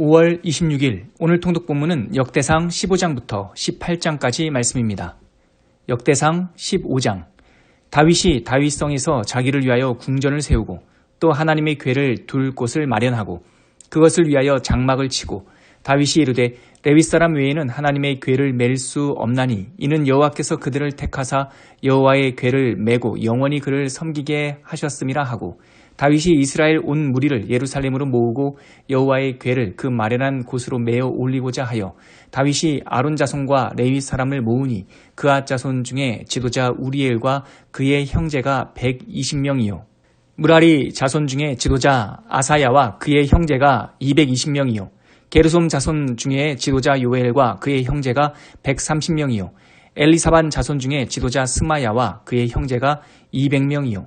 5월 26일 오늘 통독 본문은 역대상 15장부터 18장까지 말씀입니다. 역대상 15장 다윗이 다윗성에서 자기를 위하여 궁전을 세우고 또 하나님의 궤를 둘 곳을 마련하고 그것을 위하여 장막을 치고 다윗이 이르되 레위 사람 외에는 하나님의 궤를 맬 수 없나니 이는 여호와께서 그들을 택하사 여호와의 궤를 메고 영원히 그를 섬기게 하셨음이라 하고 다윗이 이스라엘 온 무리를 예루살렘으로 모으고 여호와의 궤를 그 마련한 곳으로 메어 올리고자 하여 다윗이 아론 자손과 레위 사람을 모으니 그아 자손 중에 지도자 우리엘과 그의 형제가 120명이요. 무라리 자손 중에 지도자 아사야와 그의 형제가 220명이요. 게르솜 자손 중에 지도자 요엘과 그의 형제가 130명이요. 엘리사반 자손 중에 지도자 스마야와 그의 형제가 200명이요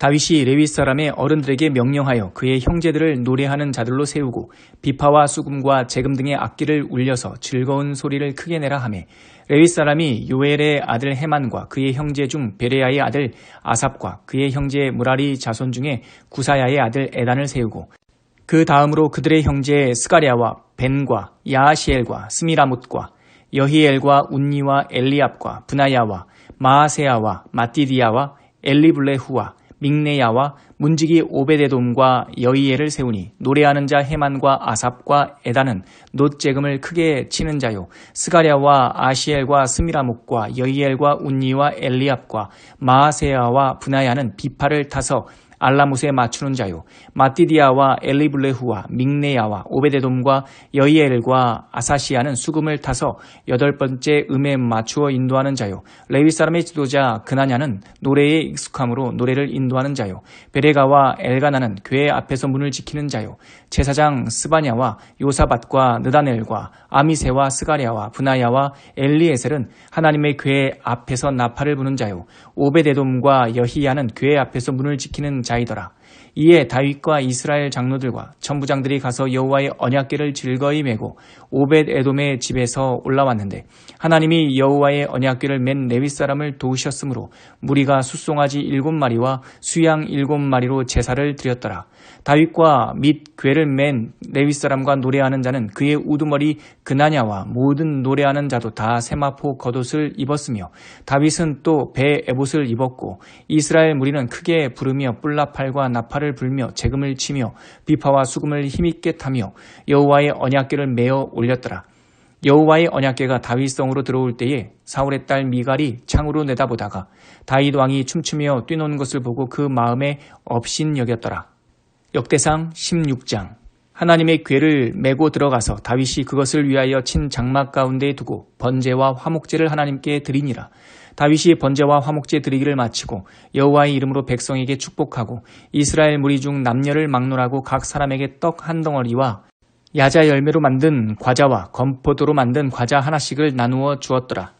다윗이 레위 사람의 어른들에게 명령하여 그의 형제들을 노래하는 자들로 세우고 비파와 수금과 재금 등의 악기를 울려서 즐거운 소리를 크게 내라 하매 레위 사람이 요엘의 아들 헤만과 그의 형제 중 베레야의 아들 아삽과 그의 형제 무라리 자손 중에 구사야의 아들 에단을 세우고 그 다음으로 그들의 형제 스가랴와 벤과 야하시엘과 스미라못과 여히엘과 운니와 엘리압과 분하야와 마아세야와 마띠디야와 엘리블레후와 믹네야와 문지기 오베데돔과 여이엘을 세우니 노래하는 자 헤만과 아삽과 에다는 놋재금을 크게 치는 자요. 스가랴와 아시엘과 스미라목과 여이엘과 운니와 엘리압과 마아세야와 분하야는 비파를 타서 알라못에 맞추는 자요. 마띠디아와 엘리블레후와 믹네야와 오베데돔과 여이엘과 아사시아는 수금을 타서 여덟 번째 음에 맞추어 인도하는 자요. 레위 사람의 지도자 그나냐는 노래에 익숙함으로 노래를 인도하는 자요. 베레가와 엘가나는 교회 앞에서 문을 지키는 자요. 제사장 스바냐와 요사밭과 느다넬과 아미세와 스가랴와 분하야와 엘리에셀은 하나님의 교회 앞에서 나팔을 부는 자요. 오베데돔과 여히야는 교회 앞에서 문을 지키는 자 이더라. 이에 다윗과 이스라엘 장로들과 천부장들이 가서 여호와의 언약궤를 즐거이 메고 오벳 에돔의 집에서 올라왔는데 하나님이 여호와의 언약궤를 맨 레위 사람을 도우셨으므로 무리가 숫송아지 일곱 마리와 수양 일곱 마리로 제사를 드렸더라. 다윗과 및 궤를 맨 레위 사람과 노래하는 자는 그의 우두머리 그나냐와 모든 노래하는 자도 다 세마포 겉옷을 입었으며 다윗은 또 배 에봇을 입었고 이스라엘 무리는 크게 부르며 뿔나팔과 나팔 을 불며 재금을 치며 비파와 수금을 힘있게 타며 여호와의 언약궤를 메어 올렸더라. 여호와의 언약궤가 다윗성으로 들어올 때에 사울의 딸 미갈이 창으로 내다보다가 다윗 왕이 춤추며 뛰노는 것을 보고 그 마음에 업신 여겼더라. 역대상 16장 하나님의 궤를 메고 들어가서 다윗이 그것을 위하여 친 장막 가운데에 두고 번제와 화목제를 하나님께 드리니라. 다윗이 번제와 화목제 드리기를 마치고 여호와의 이름으로 백성에게 축복하고 이스라엘 무리 중 남녀를 막론하고 각 사람에게 떡 한 덩어리와 야자 열매로 만든 과자와 건포도로 만든 과자 하나씩을 나누어 주었더라.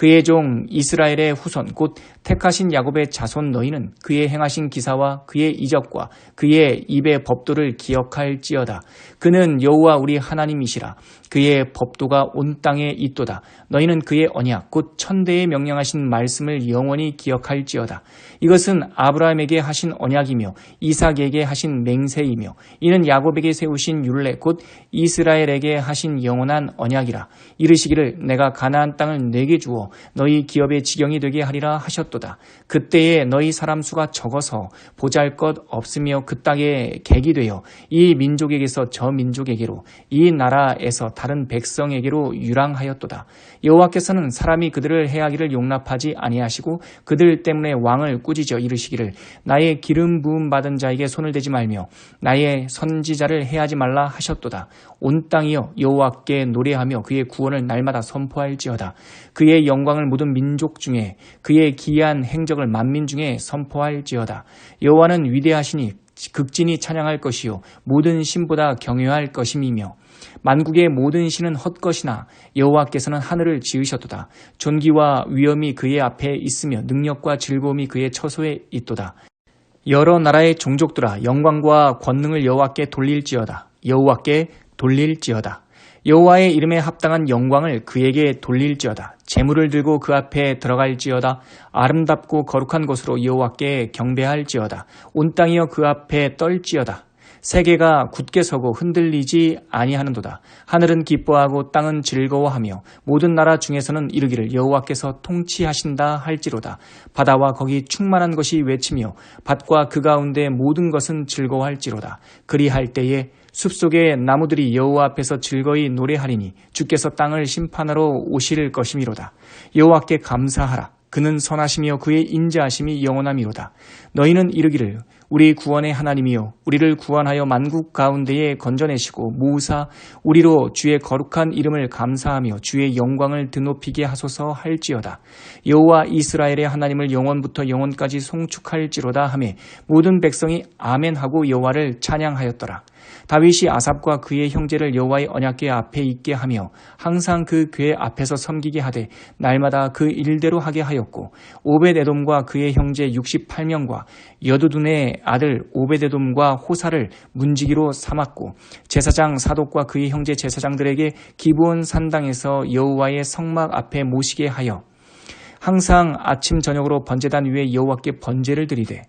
그의 종 이스라엘의 후손 곧 택하신 야곱의 자손 너희는 그의 행하신 기사와 그의 이적과 그의 입의 법도를 기억할지어다. 그는 여호와 우리 하나님이시라. 그의 법도가 온 땅에 있도다. 너희는 그의 언약 곧 천대에 명령하신 말씀을 영원히 기억할지어다. 이것은 아브라함에게 하신 언약이며 이삭에게 하신 맹세이며 이는 야곱에게 세우신 율례 곧 이스라엘에게 하신 영원한 언약이라. 이르시기를 내가 가나안 땅을 내게 주어 너희 기업의 지경이 되게 하리라 하셨도다. 그때에 너희 사람 수가 적어서 보잘것 없으며 그 땅에 객이 되어 이 민족에게서 저 민족에게로 이 나라에서 다른 백성에게로 유랑하였도다. 여호와께서는 사람이 그들을 해하기를 용납하지 아니하시고 그들 때문에 왕을 꾸짖어 이르시기를 나의 기름 부음 받은 자에게 손을 대지 말며 나의 선지자를 해하지 말라 하셨도다. 온 땅이여 여호와께 노래하며 그의 구원을 날마다 선포할지어다. 그의 영광을 모든 민족 중에 그의 기이한 행적을 만민 중에 선포할지어다. 여호와는 위대하시니 극진히 찬양할 것이요 모든 신보다 경외할 것임이며 만국의 모든 신은 헛것이나 여호와께서는 하늘을 지으셨도다. 존귀와 위엄이 그의 앞에 있으며 능력과 즐거움이 그의 처소에 있도다. 여러 나라의 종족들아 영광과 권능을 여호와께 돌릴지어다. 여호와께 돌릴지어다. 여호와의 이름에 합당한 영광을 그에게 돌릴지어다. 재물을 들고 그 앞에 들어갈지어다. 아름답고 거룩한 곳으로 여호와께 경배할지어다. 온 땅이여 그 앞에 떨지어다. 세계가 굳게 서고 흔들리지 아니하는도다. 하늘은 기뻐하고 땅은 즐거워하며 모든 나라 중에서는 이르기를 여호와께서 통치하신다 할지로다. 바다와 거기 충만한 것이 외치며 밭과 그 가운데 모든 것은 즐거워할지로다. 그리할 때에 숲속의 나무들이 여호와 앞에서 즐거이 노래하리니 주께서 땅을 심판하러 오실 것이미로다. 여호와께 감사하라. 그는 선하시며 그의 인자하심이 영원함이로다. 너희는 이르기를 우리 구원의 하나님이요 우리를 구원하여 만국 가운데에 건져내시고 모사 우리로 주의 거룩한 이름을 감사하며 주의 영광을 드높이게 하소서 할지어다. 여호와 이스라엘의 하나님을 영원부터 영원까지 송축할지로다 하매 모든 백성이 아멘하고 여호와를 찬양하였더라. 다윗이 아삽과 그의 형제를 여호와의 언약궤 앞에 있게 하며 항상 그 궤 앞에서 섬기게 하되 날마다 그 일대로 하게 하였고 오벳에돔과 그의 형제 68명과 여두둔의 아들 오베데돔과 호사를 문지기로 삼았고 제사장 사독과 그의 형제 제사장들에게 기브온 산당에서 여호와의 성막 앞에 모시게 하여 항상 아침 저녁으로 번제단 위에 여호와께 번제를 드리되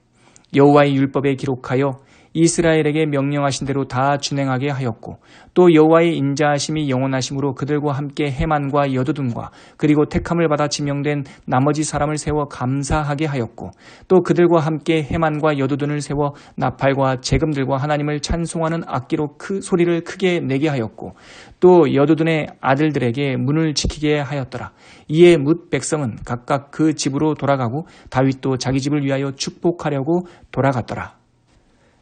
여호와의 율법에 기록하여 이스라엘에게 명령하신 대로 다 준행하게 하였고 또 여호와의 인자하심이 영원하심으로 그들과 함께 해만과 여두둔과 그리고 택함을 받아 지명된 나머지 사람을 세워 감사하게 하였고 또 그들과 함께 해만과 여두둔을 세워 나팔과 재금들과 하나님을 찬송하는 악기로 크, 소리를 크게 내게 하였고 또 여두둔의 아들들에게 문을 지키게 하였더라. 이에 뭇 백성은 각각 그 집으로 돌아가고 다윗도 자기 집을 위하여 축복하려고 돌아갔더라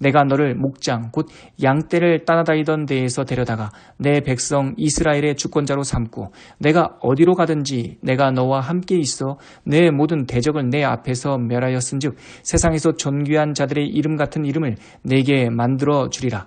내가 너를 목장 곧 양떼를 따라다니던 데에서 데려다가 내 백성 이스라엘의 주권자로 삼고 내가 어디로 가든지 내가 너와 함께 있어 내 모든 대적을 내 앞에서 멸하였은즉 세상에서 존귀한 자들의 이름 같은 이름을 내게 만들어 주리라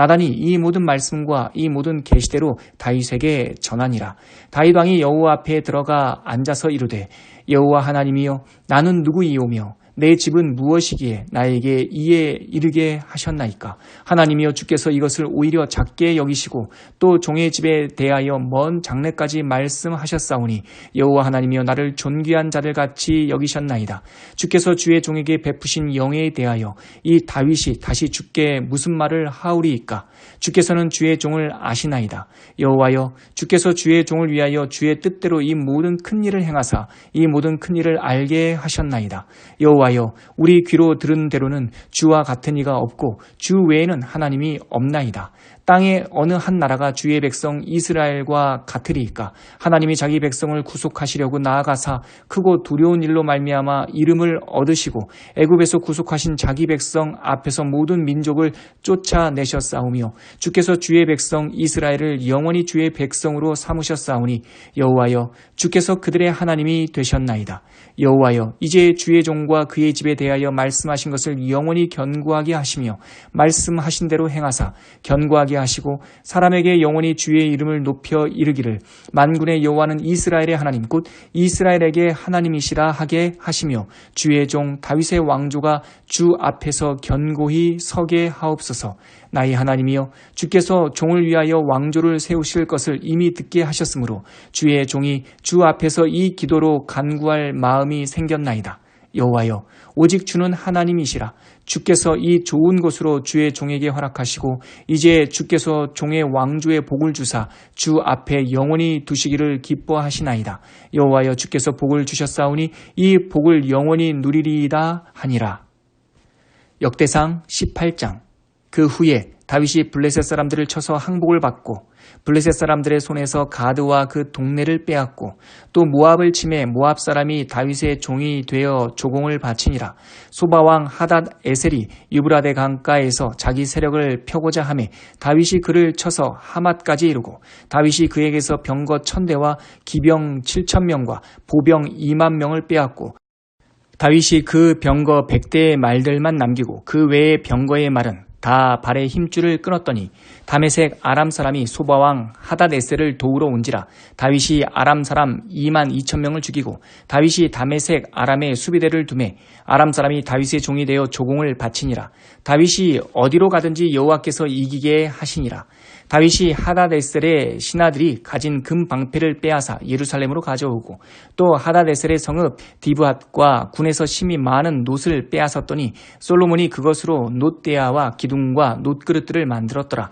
나단이 이 모든 말씀과 이 모든 계시대로 다윗에게 전하니라. 다윗 왕이 여호와 앞에 들어가 앉아서 이르되 여호와 하나님이여 나는 누구이오며 내 집은 무엇이기에 나에게 이에 이르게 하셨나이까? 하나님이여 주께서 이것을 오히려 작게 여기시고 또 종의 집에 대하여 먼 장래까지 말씀하셨사오니 여호와 하나님이여 나를 존귀한 자들 같이 여기셨나이다. 주께서 주의 종에게 베푸신 영예에 대하여 이 다윗이 다시 주께 무슨 말을 하오리이까? 주께서는 주의 종을 아시나이다. 여호와여 주께서 주의 종을 위하여 주의 뜻대로 이 모든 큰 일을 행하사 이 모든 큰 일을 알게 하셨나이다. 여호와 여 우리 귀로 들은 대로는 주와 같은 이가 없고 주 외에는 하나님이 없나이다 땅의 어느 한 나라가 주의 백성 이스라엘과 같으리이까? 하나님이 자기 백성을 구속하시려고 나아가사 크고 두려운 일로 말미암아 이름을 얻으시고 애굽에서 구속하신 자기 백성 앞에서 모든 민족을 쫓아내셨사오며 주께서 주의 백성 이스라엘을 영원히 주의 백성으로 삼으셨사오니 여호와여 주께서 그들의 하나님이 되셨나이다. 여호와여 이제 주의 종과 그의 집에 대하여 말씀하신 것을 영원히 견고하게 하시며 말씀하신 대로 행하사 견고하게 하시고 사람에게 영원히 주의 이름을 높여 이르기를 만군의 여호와는 이스라엘의 하나님 곧 이스라엘에게 하나님이시라 하게 하시며 주의 종 다윗의 왕조가 주 앞에서 견고히 서게 하옵소서 나의 하나님이여 주께서 종을 위하여 왕조를 세우실 것을 이미 듣게 하셨으므로 주의 종이 주 앞에서 이 기도로 간구할 마음이 생겼나이다. 여호와여 오직 주는 하나님이시라. 주께서 이 좋은 곳으로 주의 종에게 허락하시고 이제 주께서 종의 왕조의 복을 주사 주 앞에 영원히 두시기를 기뻐하시나이다. 여호와여 주께서 복을 주셨사오니 이 복을 영원히 누리리이다 하니라. 역대상 18장. 그 후에 다윗이 블레셋 사람들을 쳐서 항복을 받고 블레셋 사람들의 손에서 가드와 그 동네를 빼앗고 또 모압을 침해 모압 사람이 다윗의 종이 되어 조공을 바치니라. 소바왕 하닷 에셀이 유브라데 강가에서 자기 세력을 펴고자 하매 다윗이 그를 쳐서 하맛까지 이르고 다윗이 그에게서 병거 천대와 기병 칠천 명과 보병 이만 명을 빼앗고 다윗이 그 병거 백대의 말들만 남기고 그 외의 병거의 말은 다 발의 힘줄을 끊었더니 다메색 아람 사람이 소바왕 하다네스를 도우러 온지라 다윗이 아람 사람 2만 2천 명을 죽이고 다윗이 다메색 아람의 수비대를 두매 아람 사람이 다윗의 종이 되어 조공을 바치니라. 다윗이 어디로 가든지 여호와께서 이기게 하시니라 다윗이 하다데셀의 신하들이 가진 금 방패를 빼앗아 예루살렘으로 가져오고 또 하다데셀의 성읍 디브핫과 군에서 심히 많은 놋을 빼앗았더니 솔로몬이 그것으로 놋대야와 기둥과 놋그릇들을 만들었더라.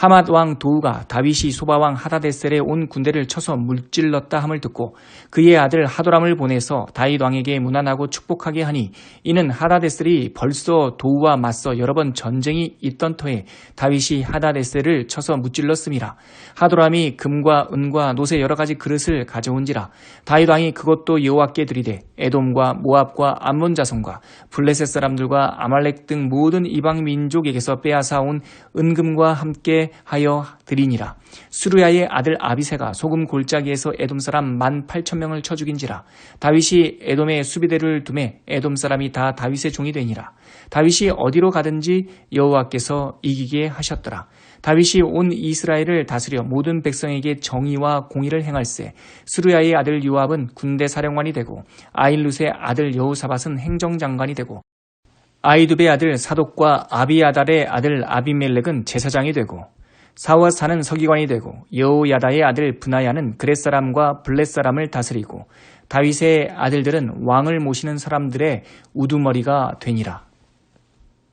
하맛 왕 도우가 다윗이 소바 왕 하다데셀의 온 군대를 쳐서 물질렀다 함을 듣고 그의 아들 하도람을 보내서 다윗 왕에게 무난하고 축복하게 하니 이는 하다데셀이 벌써 도우와 맞서 여러 번 전쟁이 있던 터에 다윗이 하다데셀을 쳐서 무찔렀음이라. 하도람이 금과 은과 노새 여러 가지 그릇을 가져온지라 다윗 왕이 그것도 여호와께 드리되 에돔과 모압과 암몬 자손과 블레셋 사람들과 아말렉 등 모든 이방 민족에게서 빼앗아 온 은금과 함께 하여 드리니라. 수르야의 아들 아비세가 소금 골짜기에서 에돔 사람 만 팔천 명을 쳐 죽인지라. 다윗이 에돔의 수비대를 두매 에돔 사람이 다 다윗의 종이 되니라. 다윗이 어디로 가든지 여호와께서 이기게 하셨더라. 다윗이 온 이스라엘을 다스려 모든 백성에게 정의와 공의를 행할세 수르야의 아들 요압은 군대 사령관이 되고 아일룻의 아들 여우사밧은 행정장관이 되고 아이두베의 아들 사독과 아비아달의 아들 아비멜렉은 제사장이 되고 사우아사는 서기관이 되고 여호야다의 아들 브나야는 그렛 사람과 블렛 사람을 다스리고 다윗의 아들들은 왕을 모시는 사람들의 우두머리가 되니라.